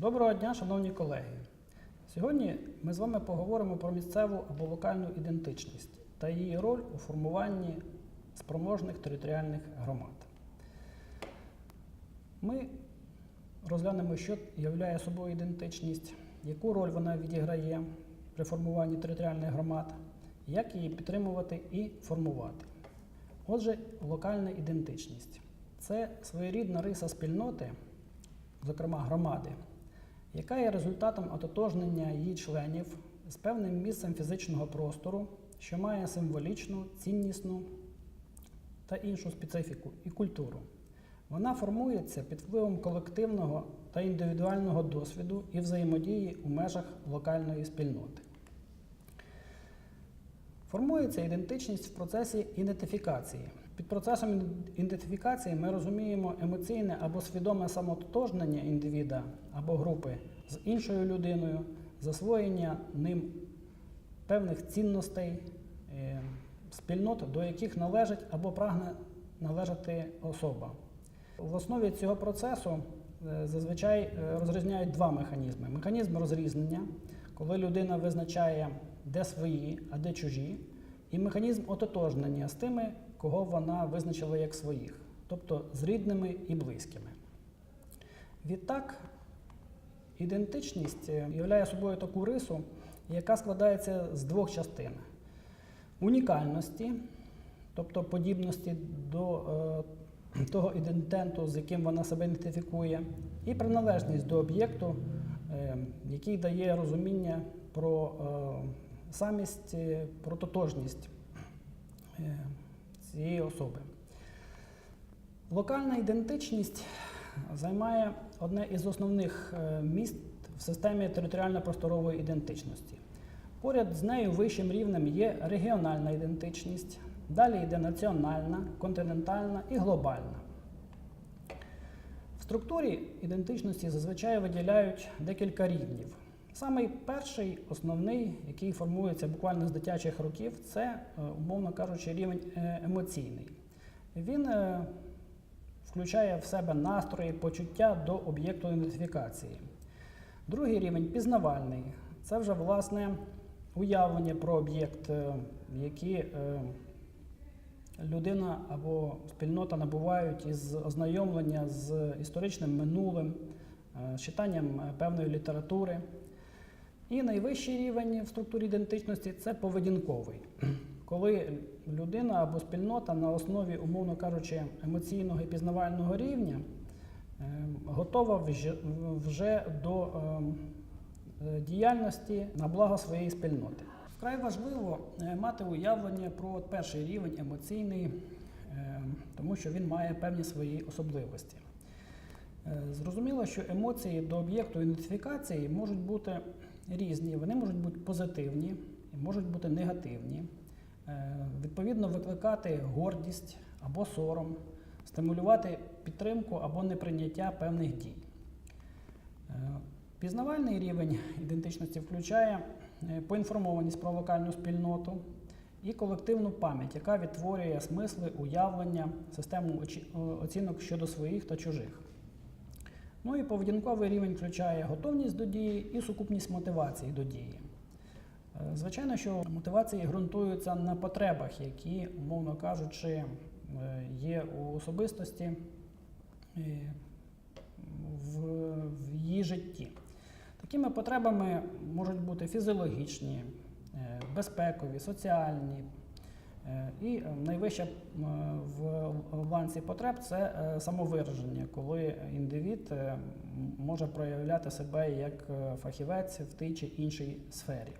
Доброго дня, шановні колеги. Сьогодні ми з вами поговоримо про місцеву або локальну ідентичність та її роль у формуванні спроможних територіальних громад. Ми розглянемо, що являє собою ідентичність, яку роль вона відіграє при формуванні територіальних громад, як її підтримувати і формувати. Отже, локальна ідентичність це своєрідна риса спільноти, зокрема громади, яка є результатом ототожнення її членів з певним місцем фізичного простору, що має символічну, ціннісну та іншу специфіку і культуру. Вона формується під впливом колективного та індивідуального досвіду і взаємодії у межах локальної спільноти. Формується ідентичність в процесі ідентифікації. Під процесом ідентифікації ми розуміємо емоційне або свідоме самототожнення індивіда або групи з іншою людиною, засвоєння ним певних цінностей, е, спільнот, до яких належить або прагне належати особа. В основі цього процесу е, зазвичай е, розрізняють два механізми: механізм розрізнення, коли людина визначає, де свої, а де чужі, і механізм ототожнення з тими, кого вона визначила як своїх, тобто з рідними і близькими. Відтак, ідентичність е, являє собою таку рису, яка складається з двох частин: унікальності, тобто подібності до е, того ідентитету, з яким вона себе ідентифікує, і приналежність до об'єкту, е, який дає розуміння про е, самість, е, про тотожність е, цієї особи. Локальна ідентичність займає одне із основних е, місць в системі територіально-просторової ідентичності. Поряд з нею вищим рівнем є регіональна ідентичність, далі йде національна, континентальна і глобальна. В структурі ідентичності зазвичай виділяють декілька рівнів. Самий перший, основний, який формується буквально з дитячих років, це, е, умовно кажучи, рівень е, емоційний. Він е, включає в себе настрої, почуття до об'єкту ідентифікації. Другий рівень пізнавальний. Це вже власне уявлення про об'єкт, які людина або спільнота набувають із ознайомлення з історичним минулим, з читанням певної літератури. І найвищий рівень в структурі ідентичності це поведінковий, коли людина або спільнота на основі, умовно кажучи, емоційного і пізнавального рівня е, готова вже- до е, діяльності на благо своєї спільноти. Вкрай важливо е, мати уявлення про перший рівень емоційний, тому що він має певні свої особливості. Зрозуміло, що емоції до об'єкту ідентифікації можуть бути різні, вони можуть бути позитивні, можуть бути негативні. Е, Відповідно, викликати гордість або сором, стимулювати підтримку або неприйняття певних дій. Е, Пізнавальний рівень ідентичності включає е, поінформованість про локальну спільноту і колективну пам'ять, яка відтворює смисли, уявлення, систему оцінок щодо своїх та чужих. Ну і поведінковий рівень включає готовність до дії і сукупність мотивації до дії. Е, Звичайно, що мотивації ґрунтуються на потребах, які, умовно кажучи, е, є у особистості е, в, її житті. Такими потребами можуть бути фізіологічні, безпекові, соціальні. Е, І е, найвища в в ланці потреб це е, самовираження, коли індивід е, може проявляти себе як е, фахівець в тій чи іншій сфері.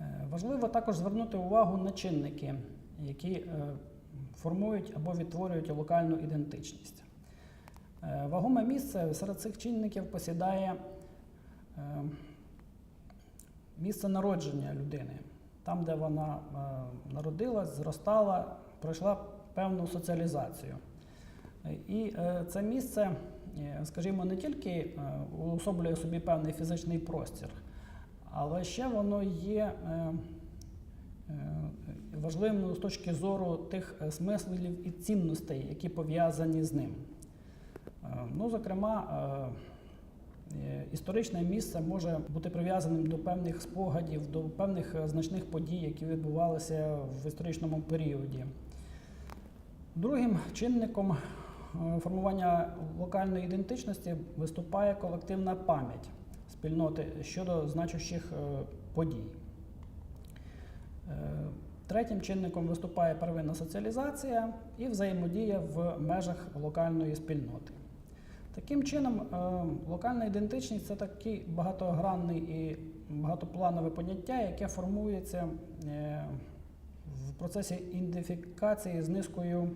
Е, Важливо також звернути увагу на чинники, які е, формують або відтворюють локальну ідентичність. Е, Вагоме місце серед цих чинників посідає е, місце народження людини, там, де вона е, народилась, зростала, пройшла певну соціалізацію. І е, це місце, е, скажімо, не тільки уособлює собі певний фізичний простір, але ще воно є важливим з точки зору тих смислів і цінностей, які пов'язані з ним. Ну, зокрема, історичне місце може бути прив'язаним до певних спогадів, до певних е, значних подій, які відбувалися в історичному періоді. Другим чинником е, формування локальної ідентичності виступає колективна пам'ять спільноти щодо значущих е, подій. Е, Третім чинником виступає первинна соціалізація і взаємодія в межах локальної спільноти. Таким чином, е, локальна ідентичність це такий багатогранний і багатопланове поняття, яке формується е, в процесі ідентифікації з низкою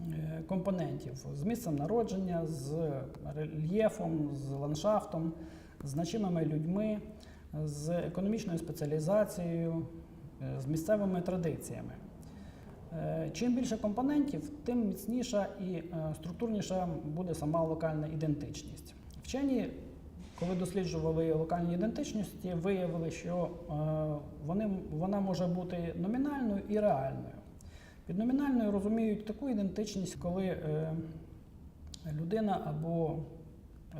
е, компонентів з місцем народження, з рельєфом, з ландшафтом, з значимими людьми, з економічною спеціалізацією, з місцевими традиціями. Е, Чим більше компонентів, тим міцніша і е, структурніша буде сама локальна ідентичність. Вчені, коли досліджували локальні ідентичності, виявили, що е, вони, вона може бути номінальною і реальною. Під номінальною розуміють таку ідентичність, коли людина або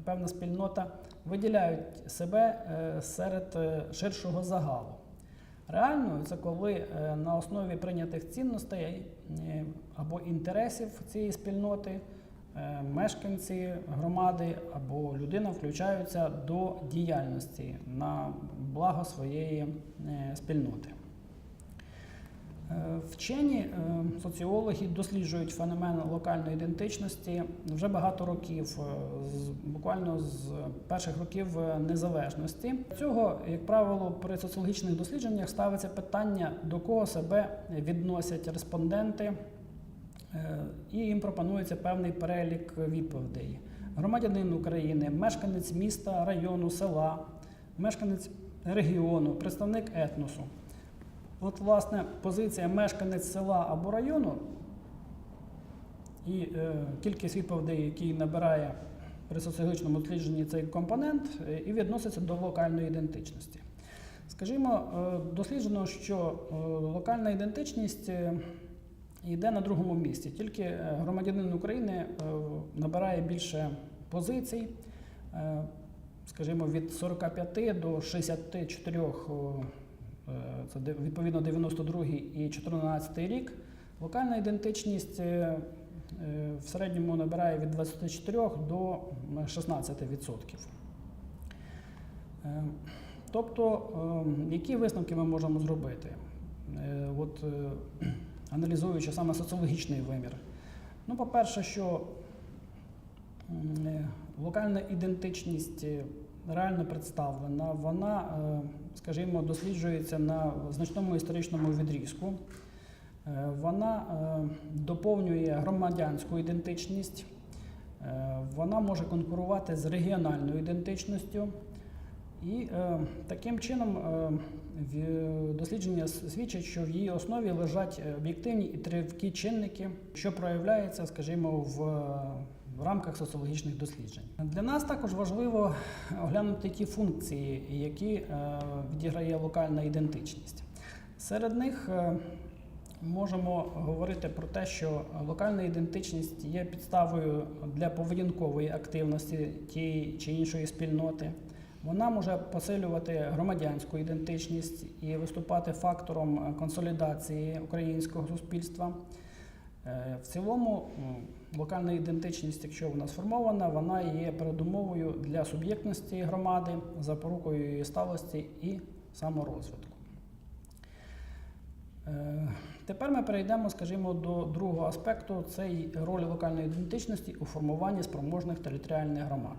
певна спільнота виділяють себе серед ширшого загалу. Реальною це коли е, на основі прийнятих цінностей е, або інтересів цієї спільноти е, мешканці громади або людина включаються до діяльності на благо своєї спільноти. Е, Вчені е, соціологи досліджують феномен локальної ідентичності вже багато років, е, буквально з перших років незалежності. Цього, як правило, при соціологічних дослідженнях ставиться питання, до кого себе відносять респонденти, і їм пропонується певний перелік відповідей. Громадянин України, мешканець міста, району, села, мешканець регіону, представник етносу. От, власне, позиція мешканець села або району і е, кількість відповідей, які набирає при соціологічному дослідженні цей компонент, е, і відноситься до локальної ідентичності. Скажімо, е, досліджено, що е, локальна ідентичність е, йде на другому місці, тільки е, громадянин України е, набирає більше позицій, скажімо, від 45 до 64 о, Е, це відповідно 92 і 14 рік. Локальна ідентичність е, е, в середньому набирає від 24 до 16%. Е, Тобто, е, які висновки ми можемо зробити, Е, от, е, аналізуючи саме соціологічний вимір? Ну, по-перше, що е, локальна ідентичність е, реально представлена, вона, е, скажімо, досліджується на значному історичному відрізку. Е, Вона е, доповнює громадянську ідентичність, вона може конкурувати з регіональною ідентичністю. І таким чином дослідження свідчать, що в її основі лежать об'єктивні і тривкі чинники, що проявляються, скажімо, в, в рамках соціологічних досліджень. Для нас також важливо оглянути ті функції, які е, відіграє локальна ідентичність. Серед них е, можемо говорити про те, що локальна ідентичність є підставою для поведінкової активності тієї чи іншої спільноти. Вона може посилювати громадянську ідентичність і виступати фактором консолідації українського суспільства. Е, В цілому локальна ідентичність, якщо вона сформована, вона є передумовою для суб'єктності громади, запорукою її сталості і саморозвитку. Е, Тепер ми перейдемо, скажімо, до другого аспекту це роль локальної ідентичності у формуванні спроможних територіальних громад.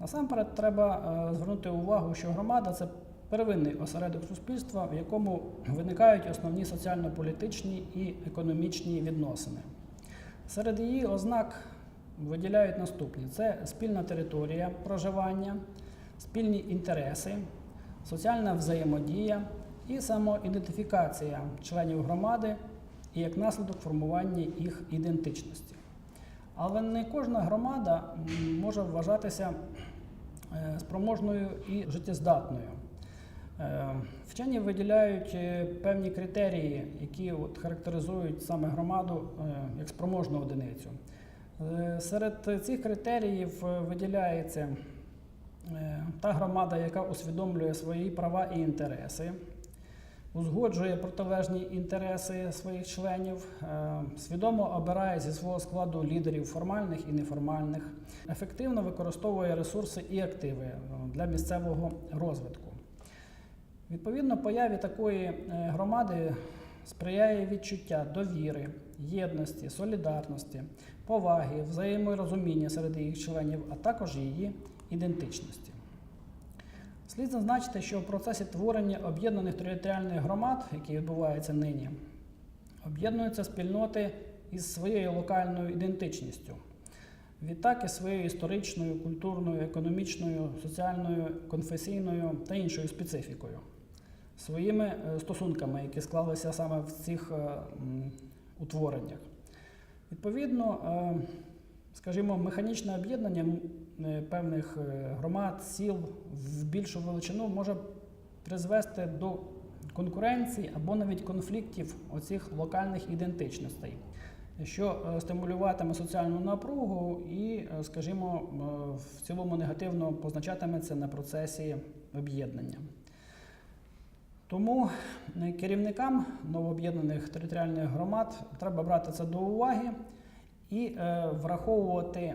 Насамперед, треба е, звернути увагу, що громада це первинний осередок суспільства, в якому виникають основні соціально-політичні і економічні відносини. Серед її ознак виділяють наступні: це спільна територія проживання, спільні інтереси, соціальна взаємодія і самоідентифікація членів громади і як наслідок формування їх ідентичності. Але не кожна громада може вважатися е, спроможною і життєздатною. Е, Вчені виділяють е, певні критерії, які от характеризують саме громаду е, як спроможну одиницю. Серед цих критеріїв виділяється та громада, яка усвідомлює свої права і інтереси, узгоджує протилежні інтереси своїх членів, свідомо обирає зі свого складу лідерів формальних і неформальних, ефективно використовує ресурси і активи для місцевого розвитку. Відповідно, появі такої е, громади сприяє відчуття довіри, єдності, солідарності, поваги, взаєморозуміння серед її членів, а також її ідентичності. Слід зазначити, що в процесі творення об'єднаних територіальних громад, які відбуваються нині, об'єднуються спільноти із своєю локальною ідентичністю. Відтак і своєю історичною, культурною, економічною, соціальною, конфесійною та іншою специфікою, своїми е, стосунками, які склалися саме в цих е, утвореннях. Відповідно, е, скажімо, механічне об'єднання певних громад, сіл в більшу величину може призвести до конкуренції або навіть конфліктів оцих локальних ідентичностей, що стимулюватиме соціальну напругу і, скажімо, в цілому негативно позначатиметься на процесі об'єднання. Тому е, керівникам новооб'єднаних територіальних громад треба брати це до уваги і е, враховувати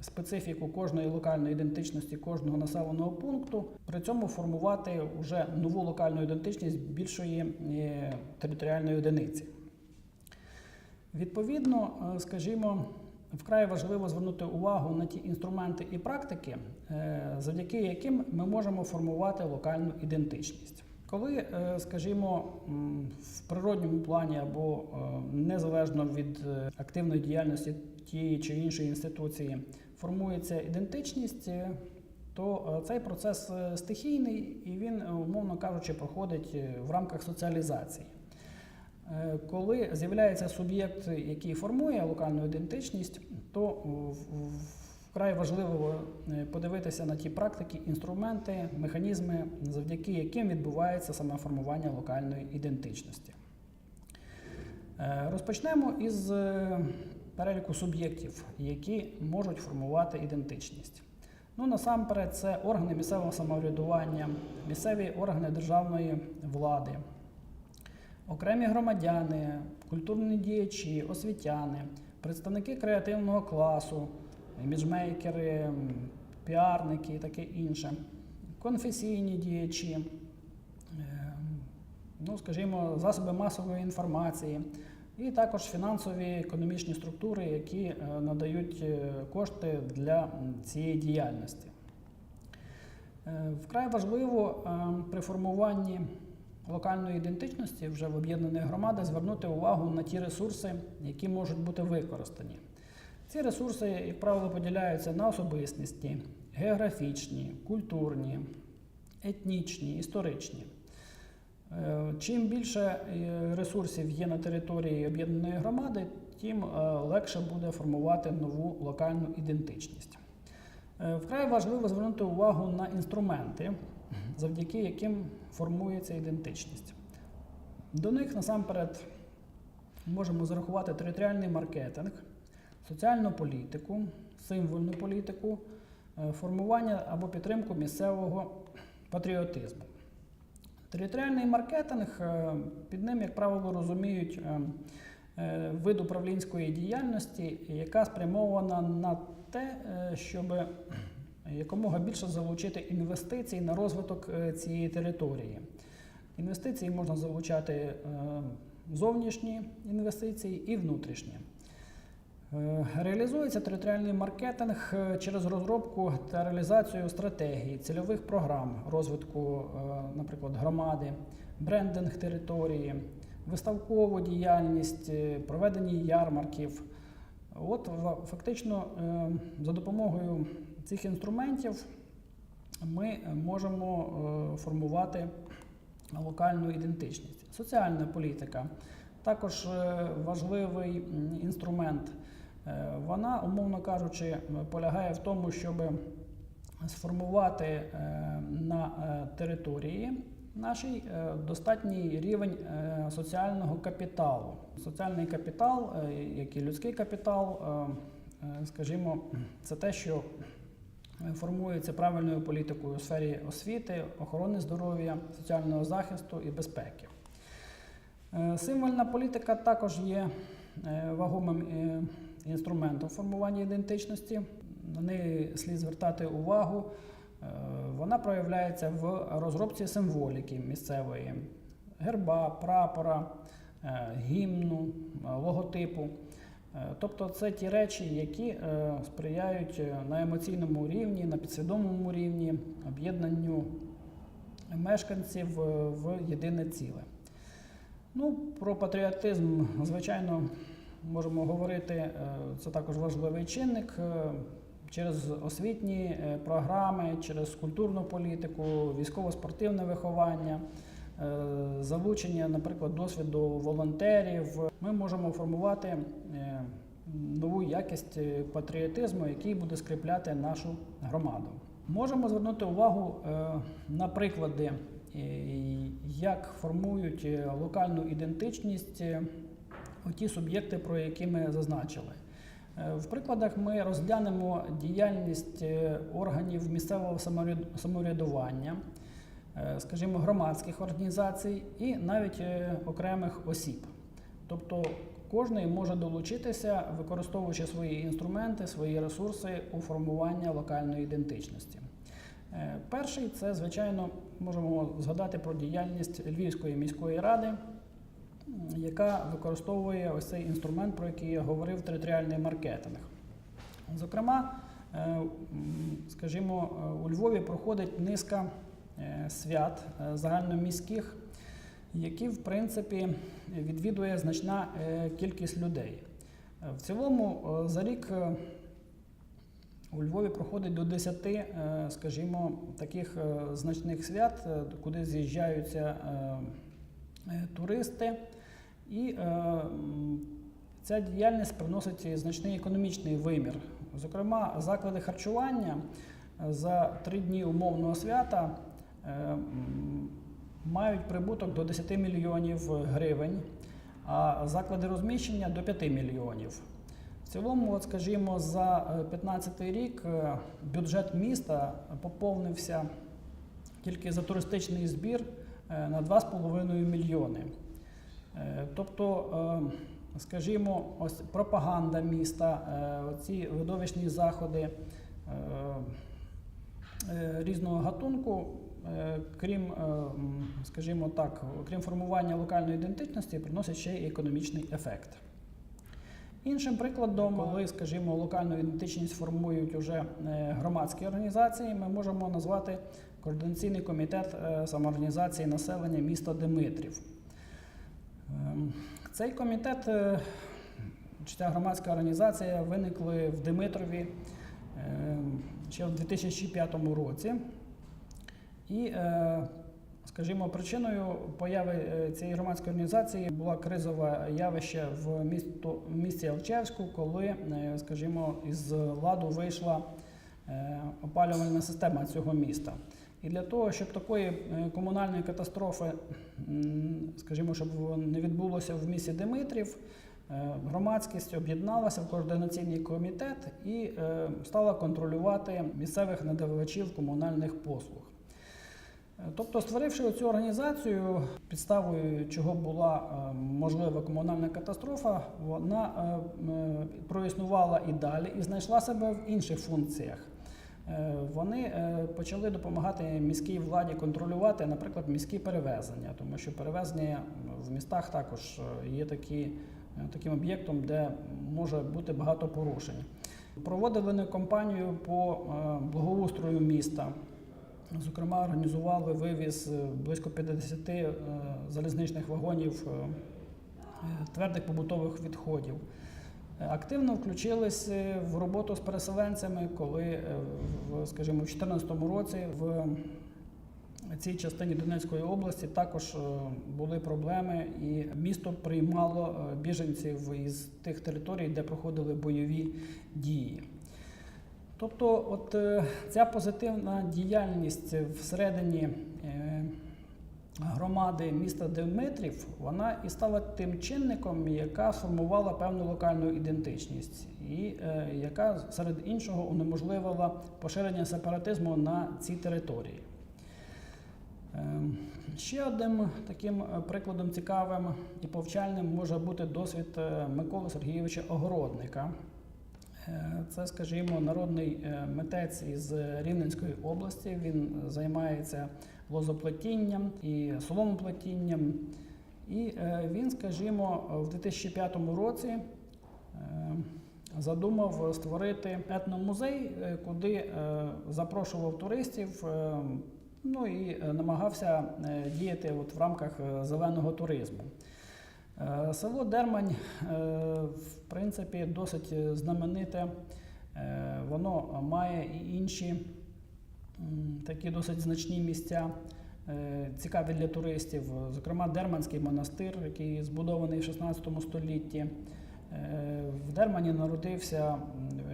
специфіку кожної локальної ідентичності кожного населеного пункту, при цьому формувати вже нову локальну ідентичність більшої е, територіальної одиниці. Відповідно, е, скажімо, вкрай важливо звернути увагу на ті інструменти і практики, е, завдяки яким ми можемо формувати локальну ідентичність. Коли, е, скажімо, в природньому плані або е, незалежно від е, активної діяльності тієї чи іншої інституції формується ідентичність, то цей процес стихійний і він, умовно кажучи, проходить в рамках соціалізації. Коли з'являється суб'єкт, який формує локальну ідентичність, то в- вкрай важливо е, подивитися на ті практики, інструменти, механізми, завдяки яким відбувається саме формування локальної ідентичності. Е, Розпочнемо із е, переліку суб'єктів, які можуть формувати ідентичність. Ну, насамперед, це органи місцевого самоврядування, місцеві органи державної влади, окремі громадяни, культурні діячі, освітяни, представники креативного класу, іміджмейкери, м, піарники і таке інше, конфесійні діячі, е, ну, скажімо, засоби масової інформації, і також фінансові економічні структури, які е, надають е, кошти для цієї діяльності. Е, Вкрай важливо е, при формуванні локальної ідентичності вже в об'єднаних громадах звернути увагу на ті ресурси, які можуть бути використані. Ці ресурси, як правило, поділяються на особистісні, географічні, культурні, етнічні, історичні. Е, Чим більше е, ресурсів є на території об'єднаної громади, тим е, легше буде формувати нову локальну ідентичність. Вкрай важливо звернути увагу на інструменти, завдяки яким формується ідентичність. До них насамперед можемо зарахувати територіальний маркетинг, соціальну політику, символьну політику, е, формування або підтримку місцевого патріотизму. Територіальний маркетинг е, під ним, як правило, розуміють е, вид управлінської діяльності, яка спрямована на те, щоб якомога більше залучити інвестицій на розвиток цієї території. Інвестиції можна залучати зовнішні інвестиції і внутрішні. Е, Реалізується територіальний маркетинг е, через розробку та реалізацію стратегій, цільових програм розвитку, е, наприклад, громади, брендинг території, виставкову діяльність, проведення ярмарків. От фактично за допомогою цих інструментів ми можемо формувати локальну ідентичність. Соціальна політика також важливий інструмент. Е, Вона, умовно кажучи, полягає в тому, щоб сформувати е, на е, території нашій достатній рівень соціального капіталу. Соціальний капітал, як і людський капітал, скажімо, це те, що формується правильною політикою у сфері освіти, охорони здоров'я, соціального захисту і безпеки. Символьна політика також є вагомим інструментом формування ідентичності. На неї слід звертати увагу. Е, Вона проявляється в розробці символіки місцевої, герба, прапора, е, гімну, е, логотипу. Тобто це ті речі, які сприяють на емоційному рівні, на підсвідомому рівні об'єднанню мешканців в єдине ціле. Ну, про патріотизм, звичайно, можемо говорити, е, це також важливий чинник. Е, Через освітні е, програми, через культурну політику, військово-спортивне виховання, залучення, наприклад, досвіду волонтерів, ми можемо формувати нову якість патріотизму, який буде скріпляти нашу громаду. Можемо звернути увагу на приклади, як формують локальну ідентичність ті суб'єкти, про які ми зазначили. Е, В прикладах ми розглянемо діяльність е, органів місцевого самовряд- самоврядування, е, скажімо, громадських організацій і навіть окремих осіб. Тобто кожен може долучитися, використовуючи свої інструменти, свої ресурси у формування локальної ідентичності. Перший це, звичайно, можемо згадати про діяльність Львівської міської ради, яка використовує ось цей інструмент, про який я говорив, територіальний маркетинг. Зокрема, е, скажімо, е, у Львові проходить низка е, свят загальноміських, які, в принципі, відвідує значна кількість людей. В цілому за рік у Львові проходить до 10, е, скажімо, таких значних свят, куди з'їжджаються туристи. І е, ця діяльність приносить значний економічний вимір. Зокрема, заклади харчування е, за три дні умовного свята е, мають прибуток до 10 мільйонів гривень, а заклади розміщення до 5 мільйонів. В цілому, от, скажімо, за 2015 рік е, бюджет міста поповнився тільки за туристичний збір е, на 2,5 мільйони. Е, Тобто, е, скажімо, ось пропаганда міста, е, ці видовищні заходи різного гатунку, крім, скажімо так, крім формування локальної ідентичності, приносять ще й економічний ефект. Іншим прикладом, коли, скажімо, локальну ідентичність формують уже громадські організації, ми можемо назвати Координаційний комітет самоорганізації населення міста Димитрів. Ем, Цей комітет е, чи ця громадська організація виникли в Димитрові ем, ще в 2005 році. І, е, скажімо, причиною появи е, цієї громадської організації була кризове явище в місто, місті Алчевську, коли, скажімо, із ладу вийшла опалювальна система цього міста. І для того, щоб такої е, комунальної катастрофи, скажімо, щоб не відбулося в місті Димитрів, е, громадськість об'єдналася в координаційний комітет і е, стала контролювати місцевих надавачів комунальних послуг. Тобто, створивши цю організацію, підставою чого була можлива комунальна катастрофа, вона проіснувала і далі і знайшла себе в інших функціях. Е, Вони е, почали допомагати міській владі контролювати, наприклад, міські перевезення, тому що перевезення в містах також е, є такі, таким об'єктом, де може бути багато порушень. Проводили вони кампанію по благоустрою міста. Зокрема, організували вивіз близько 50 е, залізничних вагонів твердих побутових відходів. Активно включились в роботу з переселенцями, коли, е, скажімо, в 2014 році в цій частині Донецької області також е, були проблеми, і місто приймало е, біженців із тих територій, де проходили бойові дії. Тобто, от ця позитивна діяльність всередині громади міста Дмитрів, вона і стала тим чинником, яка сформувала певну локальну ідентичність, і е, яка серед іншого унеможливила поширення сепаратизму на цій території. Ем, Ще одним таким е, прикладом цікавим і повчальним може бути досвід е, Миколи Сергійовича Огородника. Е, Це, скажімо, народний е, митець із Рівненської області. Він займається лозоплетінням і соломоплетінням. І е, він, скажімо, в 2005 році задумав створити етномузей, куди запрошував туристів. Ну і намагався діяти от в рамках зеленого туризму. Е, Село Дермань, е, в принципі, досить знамените. Е, Воно має і інші такі досить значні місця, цікаві для туристів. Зокрема, Дерманський монастир, який збудований в 16 столітті. В Дермані народився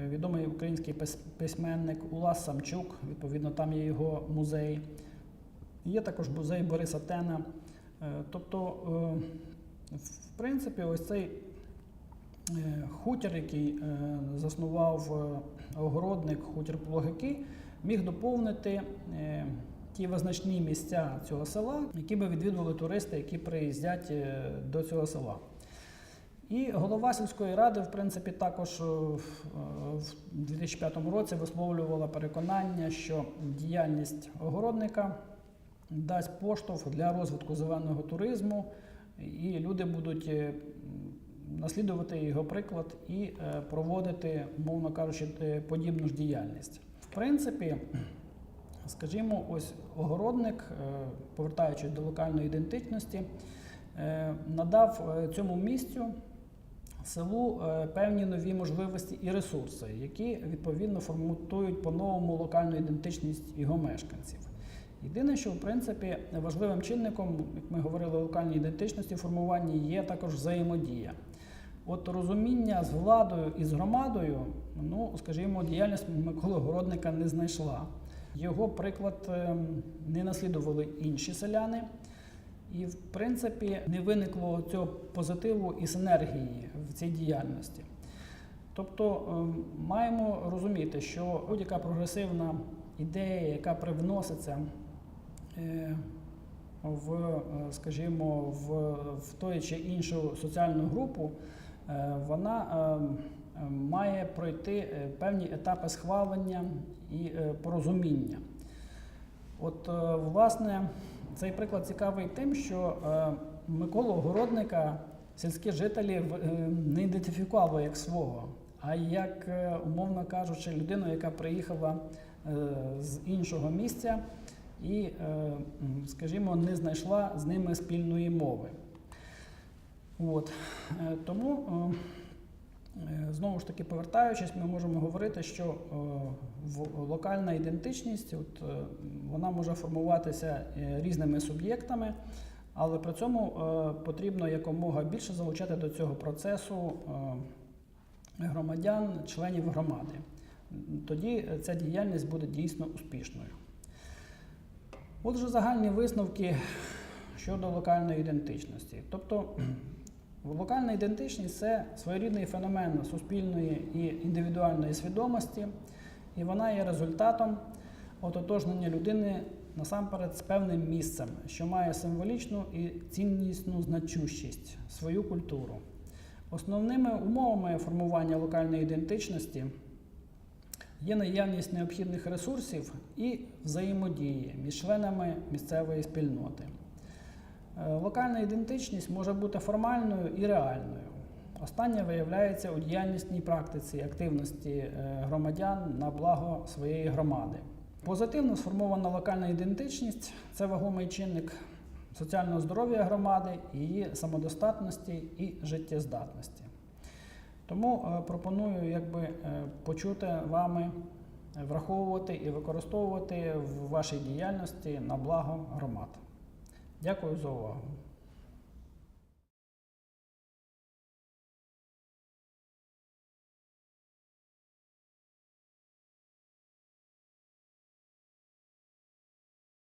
відомий український письменник Улас Самчук, відповідно, там є його музей. Є також музей Бориса Тена. Тобто, в принципі, ось цей е, хутір, який е, заснував е, огородник, хутір Плогики, міг доповнити ті визначні місця цього села, які би відвідували туристи, які приїздять до цього села. І голова сільської ради, в принципі, також в 2005 році висловлювала переконання, що діяльність огородника дасть поштовх для розвитку зеленого туризму, і люди будуть е, наслідувати його приклад і е, проводити, мовно кажучи, е, подібну ж діяльність. В принципі, скажімо, ось огородник, повертаючись до локальної ідентичності, надав цьому місцю селу певні нові можливості і ресурси, які відповідно форматують по-новому локальну ідентичність його мешканців. Єдине, що в принципі важливим чинником, як ми говорили, локальній ідентичності формування є також взаємодія. От розуміння з владою і з громадою, ну скажімо, діяльність Миколи Городника не знайшла. Його приклад ем, не наслідували інші селяни. І, в принципі, не виникло цього позитиву і синергії в цій діяльності. Тобто ем, маємо розуміти, що будь-яка прогресивна ідея, яка привноситься в, е, скажімо, в, в той чи іншу соціальну групу, е, вона має пройти е, певні етапи схвалення і е, порозуміння. От, е, власне, цей приклад цікавий тим, що е, Миколу Городника сільські жителі е, не ідентифікували як свого, а як, е, умовно кажучи, людину, яка приїхала е, з іншого місця і, е, скажімо, не знайшла з ними спільної мови. От. Е, Тому, е, знову ж таки, повертаючись, ми можемо говорити, що локальна ідентичність от, вона може формуватися різними суб'єктами, але при цьому потрібно якомога більше залучати до цього процесу громадян, членів громади. Тоді ця діяльність буде дійсно успішною. Отже, загальні висновки щодо локальної ідентичності. Тобто локальна ідентичність це своєрідний феномен суспільної і індивідуальної свідомості, і вона є результатом ототожнення людини насамперед з певним місцем, що має символічну і ціннісну значущість, свою культуру. Основними умовами формування локальної ідентичності є наявність необхідних ресурсів і взаємодії між членами місцевої спільноти. Е, Локальна ідентичність може бути формальною і реальною. Остання виявляється у діяльнісній практиці активності е, громадян на благо своєї громади. Позитивно сформована локальна ідентичність це вагомий чинник соціального здоров'я громади, її самодостатності і життєздатності. Тому е, пропоную якби, е, почути вами, е, враховувати і використовувати в вашій діяльності на благо громад. Дякую за увагу.